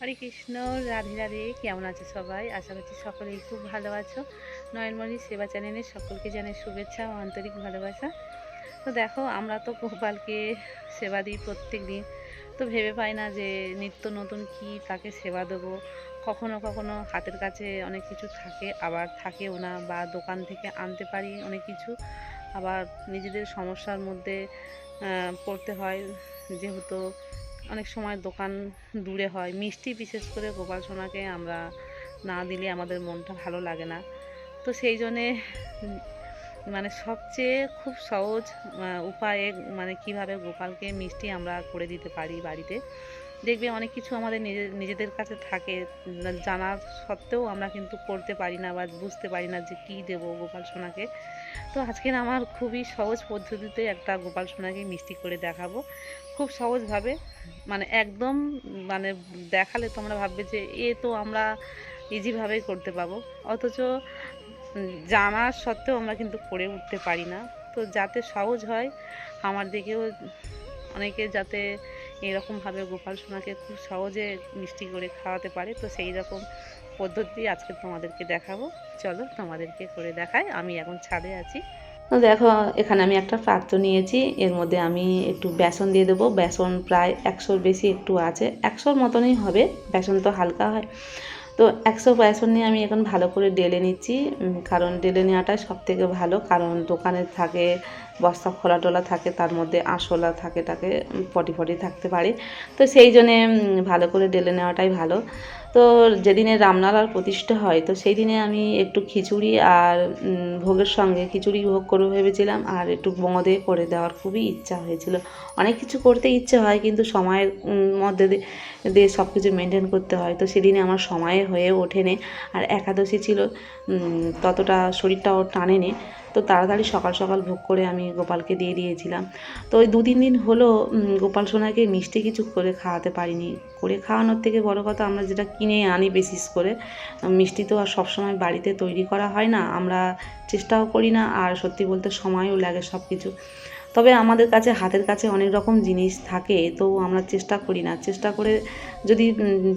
হরে কৃষ্ণ, রাধে রাধে। কেমন আছো সবাই? আশা করছি সকলেই খুব ভালো আছো। নয়নমণি সেবা চ্যানেলে সকলকে জানাই শুভেচ্ছা ও আন্তরিক ভালোবাসা। তো দেখো, আমরা তো গোপালকে সেবা দিই প্রত্যেক দিন তো ভেবে পাই না যে নিত্য নতুন কি তাকে সেবা দেবো। কখনো কখনো হাতের কাছে অনেক কিছু থাকে, আবার থাকেও না বা দোকান থেকে আনতে পারি অনেক কিছু। আবার নিজেদের সমস্যার মধ্যে পড়তে হয়। যেহেতু অনেক সময় দোকান দূরে হয়। মিষ্টি বিশেষ করে গোপাল সোনাকে আমরা না দিলে আমাদের মনটা ভালো লাগে না। তো সেই জন্যে মানে সবচেয়ে খুব সহজ উপায়ে মানে কীভাবে গোপালকে মিষ্টি আমরা করে দিতে পারি বাড়িতে দেখবে অনেক কিছু আমাদের নিজে, নিজেদের কাছে থাকে। জানার সত্ত্বেও আমরা কিন্তু করতে পারি না বা বুঝতে পারি না যে কী দেবো গোপাল সোনাকে। তো আজকের আমার খুবই সহজ পদ্ধতিতে একটা গোপাল সোনাকে মিষ্টি করে দেখাবো। খুব সহজভাবে মানে একদম মানে দেখালে তোমরা ভাববে যে এ তো আমরা ইজিভাবেই করতে পাবো। অথচ জানার সত্ত্বেও আমরা কিন্তু করে উঠতে পারি না। তো যাতে সহজ হয়, আমার দিকেও অনেকে যাতে এরকমভাবে গোপাল সোনাকে খুব সহজে মিষ্টি করে খাওয়াতে পারে, তো সেই রকম পদ্ধতি আজকে তোমাদেরকে দেখাবো। চলো তোমাদেরকে করে দেখাই, আমি এখন ছাদে আছি। দেখো, এখানে আমি একটা পাত্র নিয়েছি, এর মধ্যে আমি একটু বেসন দিয়ে দেবো। বেসন প্রায় একশোর বেশি একটু আছে, একশোর মতনই হবে, বেসন তো হালকা হয়। তো একশো পয়সা নিয়ে আমি এখন ভালো করে ডেলে নিচ্ছি কারণ ডেলে নেওয়াটাই সব থেকে ভালো, কারণ দোকানে থাকে, বস্তা খোলা টোলা থাকে, তার মধ্যে আঁশলা থাকে, তাকে পটি ফটি থাকতে পারে। তো সেই জন্যে ভালো করে ডেলে নেওয়াটাই ভালো। তো যেদিনে রামলালার প্রতিষ্ঠা হয়, তো সেই দিনে আমি একটু খিচুড়ি আর ভোগের সঙ্গে খিচুড়ি ভোগ করব ভেবেছিলাম আর একটু বোঁদে করে দেওয়ার খুবই ইচ্ছা হয়েছিল। অনেক কিছু করতে ইচ্ছে হয় কিন্তু সময়ের মধ্যে দিয়ে- সব কিছু মেনটেন করতে হয়। তো সেদিনে আমার সময়ে হয়ে ওঠেনি আর একাদশী ছিল ততটা শরীরটাও টানেনি। তো তাড়াতাড়ি সকাল সকাল ভোগ করে আমি গোপালকে দিয়ে দিয়েছিলাম। তো ওই দু তিন দিন হলো গোপাল সোনাকে মিষ্টি কিছু করে খাওয়াতে পারিনি। করে খাওয়ানোর থেকে বড় কথা আমরা যেটা কিনে আনি বিশেষ করে মিষ্টি তো আর সবসময় বাড়িতে তৈরি করা হয় না। আমরা চেষ্টাও করি না, আর সত্যি বলতে সময়ও লাগে সব কিছু তবে আমাদের কাছে, হাতের কাছে অনেক রকম জিনিস থাকে, তো আমরা চেষ্টা করি না। চেষ্টা করে যদি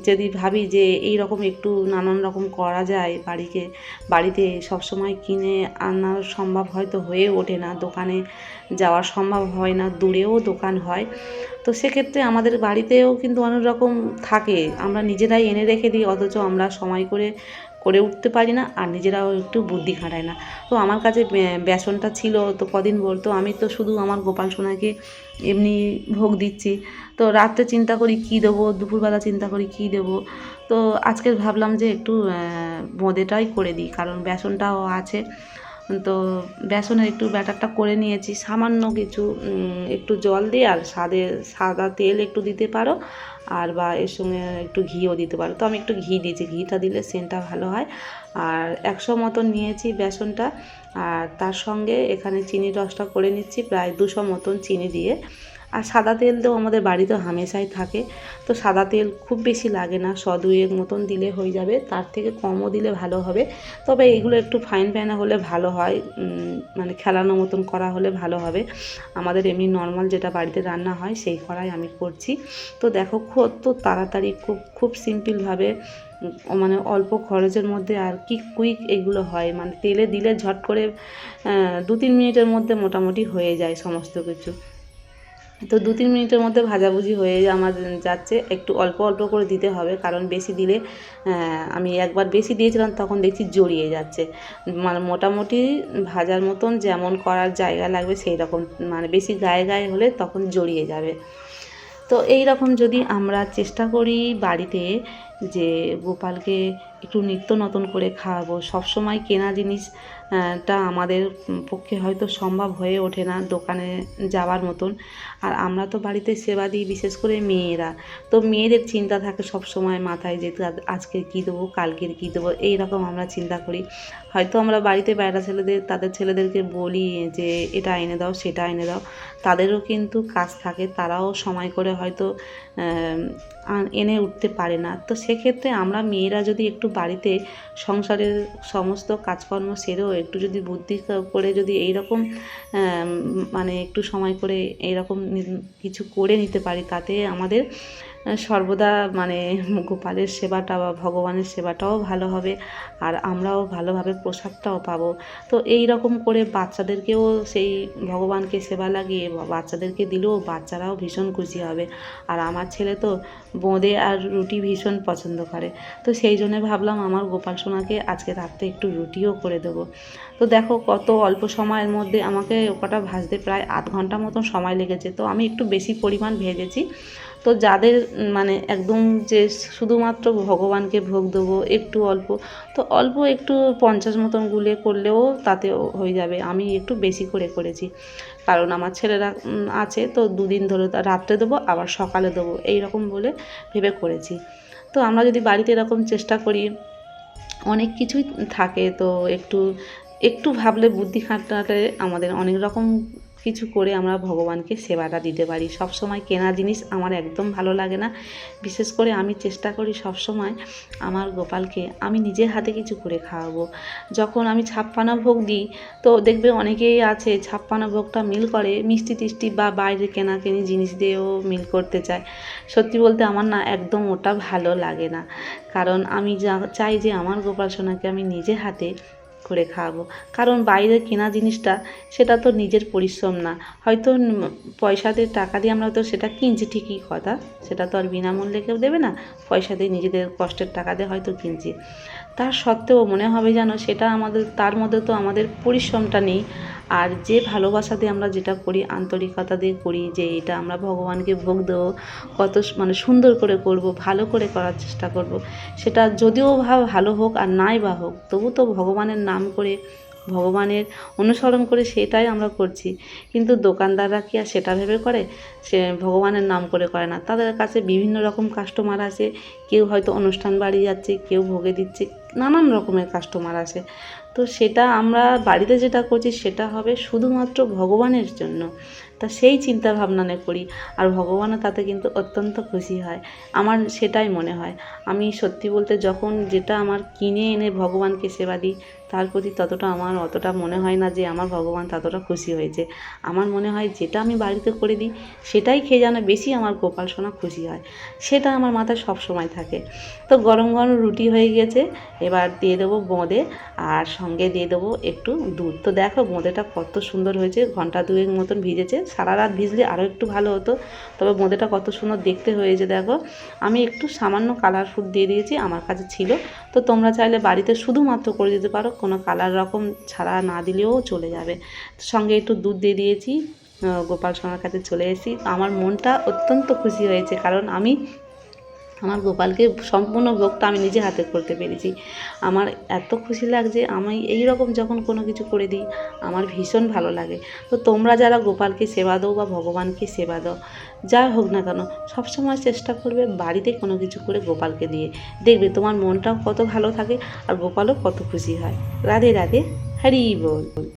যদি ভাবি যে এই রকম একটু নানান রকম করা যায় বাড়িকে, বাড়িতে সবসময় কিনে আনা সম্ভব হয়তো হয়ে ওঠে না, দোকানে যাওয়া সম্ভব হয় না, দূরেও দোকান হয়, তো সেক্ষেত্রে আমাদের বাড়িতেও কিন্তু অনেক রকম থাকে। আমরা নিজেরাই এনে রেখে দিই, অথচ আমরা সময় করে করে উঠতে পারি না আর নিজেরাও একটু বুদ্ধি খাটায় না। তো আমার কাছে বেসনটা ছিল, তো কদিন বলতো আমি তো শুধু আমার গোপাল সোনাকে এমনি ভোগ দিচ্ছি। তো রাত্রে চিন্তা করি কী দেবো, দুপুরবেলা চিন্তা করি কী দেবো। তো আজকে ভাবলাম যে একটু বোঁদেটাই করে দিই, কারণ বেসনটাও আছে। তো বেসনের একটু ব্যাটারটা করে নিয়েছি, সামান্য কিছু একটু জল দিয়ে আর সাদে, সাদা তেল একটু দিতে পারো আর বা এর সঙ্গে একটু ঘিও দিতে পারো। তো আমি একটু ঘি দিয়েছি, ঘিটা দিলে সেন্টটা ভালো হয়। আর একশো মতন নিয়েছি বেসনটা, আর তার সঙ্গে এখানে চিনির রসটা করে নিচ্ছি, প্রায় দুশো মতন চিনি দিয়ে। আর সাদা তেল তো আমাদের বাড়িতে হামেশাই থাকে। তো সাদা তেল খুব বেশি লাগে না শ দুয়েক মতন দিলে হয়ে যাবে, তার থেকে কমও দিলে ভালো হবে। তবে এগুলো একটু ফাইন ফাইনা হলে ভালো হয় মানে খেলানো মতন করা হলে ভালো হবে। আমাদের এমনি নর্মাল যেটা বাড়িতে রান্না হয় সেই করাই আমি করছি। তো দেখো খুব তো তাড়াতাড়ি, খুব খুব সিম্পলভাবে মানে অল্প খরচের মধ্যে আর কি কুইক এগুলো হয়। মানে তেলে দিলে ঝট করে দু তিন মিনিটের মধ্যে মোটামুটি হয়ে যায় সমস্ত কিছু। তো দু তিন মিনিটের মধ্যে ভাজাভুজি হয়ে আমার যাচ্ছে। একটু অল্প অল্প করে দিতে হবে, কারণ বেশি দিলে আমি একবার বেশি দিয়েছিলাম, তখন দেখছি জড়িয়ে যাচ্ছে। মানে মোটামুটি ভাজার মতন যেমন করার জায়গা লাগবে সেই রকম মানে বেশি গায়ে গায়ে হলে তখন জড়িয়ে যাবে। তো এই রকম যদি আমরা চেষ্টা করি বাড়িতে যে গোপালকে একটু নিত্য নতুন করে খাওয়াবো, সবসময় কেনা জিনিস টা আমাদের পক্ষে হয়তো সম্ভব হয়ে ওঠে না দোকানে যাওয়ার মতন। আর আমরা তো বাড়িতে সেবা দিই, বিশেষ করে মেয়েরা। তো মেয়েদের চিন্তা থাকে সব সময় মাথায় যে তাদ- আজকে কী দেবো, কালকের কী দেবো এই রকম আমরা চিন্তা করি। হয়তো আমরা বাড়িতে বেড়া ছেলেদের, তাদের ছেলেদেরকে বলি যে, এটা এনে দাও, সেটা এনে দাও। তাদেরও কিন্তু কাজ থাকে, তারাও সময় করে হয়তো এনে উঠতে পারে না। তো সেক্ষেত্রে আমরা মেয়েরা যদি একটু বাড়িতে সংসারের সমস্ত কাজকর্ম সেরেও একটু যদি বুদ্ধি করে যদি এইরকম মানে একটু সময় করে এইরকম কিছু করে নিতে পারি, তাতে আমাদের সর্বদা মানে গোপালের সেবাটা বা ভগবানের সেবাটাও ভালো হবে আর আমরাও ভালোভাবে প্রসাদটাও পাবো। তো এই রকম করে বাচ্চাদেরকেও সেই ভগবানকে সেবা লাগিয়ে বাচ্চাদেরকে দিলেও বাচ্চারাও ভীষণ খুশি হবে। আর আমার ছেলে তো বোঁদে আর রুটি ভীষণ পছন্দ করে। তো সেই জন্য ভাবলাম আমার গোপাল সোনাকে আজকে রাত্রে একটু রুটিও করে দেবো। তো দেখো কত অল্প সময়ের মধ্যে আমাকে ওটা ভাজতে প্রায় আধ ঘণ্টা মতন সময় লেগেছে। তো আমি একটু বেশি পরিমাণ ভেজেছি। তো যাদের মানে একদম যে শুধুমাত্র ভগবানকে ভোগ দেবো একটু অল্প, তো অল্প একটু পঞ্চাশ মতন গুলে করলেও তাতে হয়ে যাবে। আমি একটু বেশি করে করেছি। কারণ আমার ছেলেরা আছে তো দুদিন ধরে রাত্রে দেবো, আবার সকালে দেবো। এই রকম বলে ভেবে করেছি। তো আমরা যদি বাড়িতে এরকম চেষ্টা করি, অনেক কিছুই থাকে তো একটু একটু ভাবলে বুদ্ধি খাটালে আমাদের অনেক রকম কিছু করে আমরা ভগবানকে সেবাটা দিতে পারি। সব সময় কেনা জিনিস আমার একদম ভালো লাগে না। বিশেষ করে আমি চেষ্টা করি সব সময় আমার গোপালকে আমি নিজের হাতে কিছু করে খাওয়াবো। যখন আমি ছাপ্পানা ভোগ দিই, তো দেখবে অনেকেই আছে ছাপ্পানা ভোগটা মিল করে, মিষ্টি টিষ্টি বা বাইরে কেনা কেনি জিনিস দিয়েও মিল করতে চায়। সত্যি বলতে আমার না একদম ওটা ভালো লাগে না। কারণ আমি চাই যে আমার গোপাল সোনাকে আমি নিজে হাতে করে খাওয়াবো। কারণ বাইরে কেনা জিনিসটা, সেটা তো নিজের পরিশ্রম না। হয়তো পয়সাতে টাকা দিয়ে আমরা তো সেটা কিনছি, ঠিকই কথা। সেটা তো আর বিনামূল্যে কেউ দেবে না। পয়সা দিয়ে নিজেদের কষ্টের টাকা দিয়ে হয়তো কিনছি। তার সত্ত্বেও মনে হবে যেন সেটা আমাদের, তার মধ্যে তো আমাদের পরিশ্রমটা নেই। আর যে ভালোবাসা দিয়ে আমরা যেটা করি, আন্তরিকতা দিয়ে করি যে এটা আমরা ভগবানকে ভোগ দেবো, কত মানে সুন্দর করে করব, ভালো করে করার চেষ্টা করব, সেটা যদিও ভা, ভালো হোক আর নাই বা হোক, তবু তো ভগবানের নাম করে, ভগবানের অনুসরণ করে সেটাই আমরা করছি। কিন্তু দোকানদাররা কি আর সেটা ভেবে করে? সে ভগবানের নাম করে করে না। তাদের কাছে বিভিন্ন রকম কাস্টমার আছে, কেউ হয়তো অনুষ্ঠান বাড়ি যাচ্ছে, কেউ ভোগে দিচ্ছে নানান রকমের কাস্টমার আসে। তো সেটা আমরা বাড়িতে যেটা করছি সেটা হবে শুধুমাত্র ভগবানের জন্য। তা সেই চিন্তা ভাবনা নিয়ে করি। আর ভগবানও তাতে কিন্তু অত্যন্ত খুশি হয়। আমার সেটাই মনে হয়। আমি সত্যি বলতে যখন যেটা আমার কিনে এনে ভগবানকে সেবা দিই, তার প্রতি ততটা আমার অতটা মনে হয় না যে আমার ভগবান ততটা খুশি হয়েছে। আমার মনে হয় যেটা আমি বাড়িতে করে দিই, সেটাই খেয়ে যেন বেশি আমার গোপাল সোনা খুশি হয়। সেটা আমার মাথায় সব সময় থাকে। তো গরম গরম রুটি হয়ে গেছে এবার দিয়ে দেবো বোঁদে আর সঙ্গে দিয়ে দেবো একটু দুধ। তো দেখো বোঁদেটা কত সুন্দর হয়েছে, ঘণ্টা দুয়েক মতন ভিজেছে। সারা রাত ভিজলে আরও একটু ভালো হতো, তবে বোঁদেটা কত সুন্দর দেখতে হয়েছে দেখো। আমি একটু সামান্য কালারফুল দিয়ে দিয়েছি, আমার কাছে ছিল। তো তোমরা চাইলে বাড়িতে শুধুমাত্র করে দিতে পারো, কোনো কালার রকম ছাড়া না দিলেও চলে যাবে। সঙ্গে একটু দুধ দিয়ে দিয়েছি গোপাল সোনার কাছে চলে এসেছি। আমার মনটা অত্যন্ত খুশি হয়েছে, কারণ আমি আমার গোপালকে সম্পূর্ণ ভোগটা আমি নিজে হাতে করতে পেরেছি। আমার এত খুশি লাগছে, আমি এই রকম যখন কোনো কিছু করে দিই, আমার ভীষণ ভালো লাগে। তো তোমরা যারা গোপালকে সেবা দাও বা ভগবানকে সেবা দাও যা হোক না কেন, সবসময় চেষ্টা করবে বাড়িতে কোনো কিছু করে গোপালকে দিয়ে। দেখবে তোমার মনটাও কত ভালো থাকে আর গোপালও কত খুশি হয়। রাধে রাধে, হরি বল।